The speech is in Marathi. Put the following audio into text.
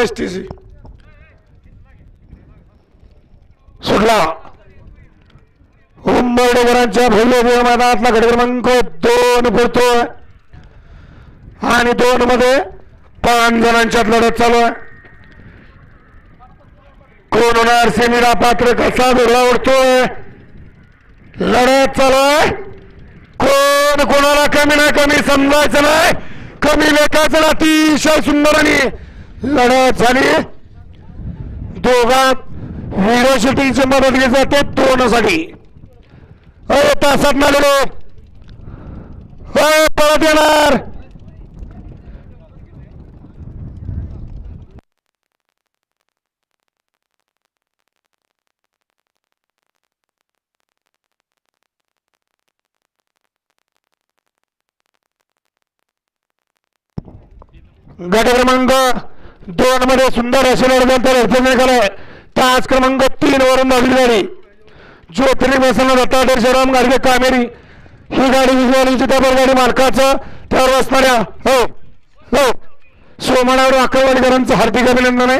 एस टी सी सुटला. उंबरडेकरांच्या भव्य मैदानातला गट क्रमांक दोन पुरतोय. आणि दोन मध्ये पाच जणांच्यात लढत चालू आहे. कोण होणार? सेमीला पात्र कसा वेगळा उडतोय? लढत चालू आहे. कोण कोणाला कमी ना कमी समजायचं नाही? कमी लेखायचं नाही. अतिशय सुंदर आणि लढत झाली. दोघा व्हिडिओ शूटिंगची मदत घेत जाते तोडण्यासाठी अरे तासात नालेलो. लोक परत येणार. गट क्रमांक दोन मध्ये सुंदर असे लढत निघालाय तास क्रमांक तीन वरून धावली गाडी ज्योतिर्लिंग बसवलं दत्तात्रय श्रीराम गाडगे कामेरी. ही गाडी विजयाची त्यावर गाडी मालकाचं. त्यावर बसणाऱ्या हो हो. सोमनावर अक्कलवाडीकरांचं हार्दिक अभिनंदन आहे.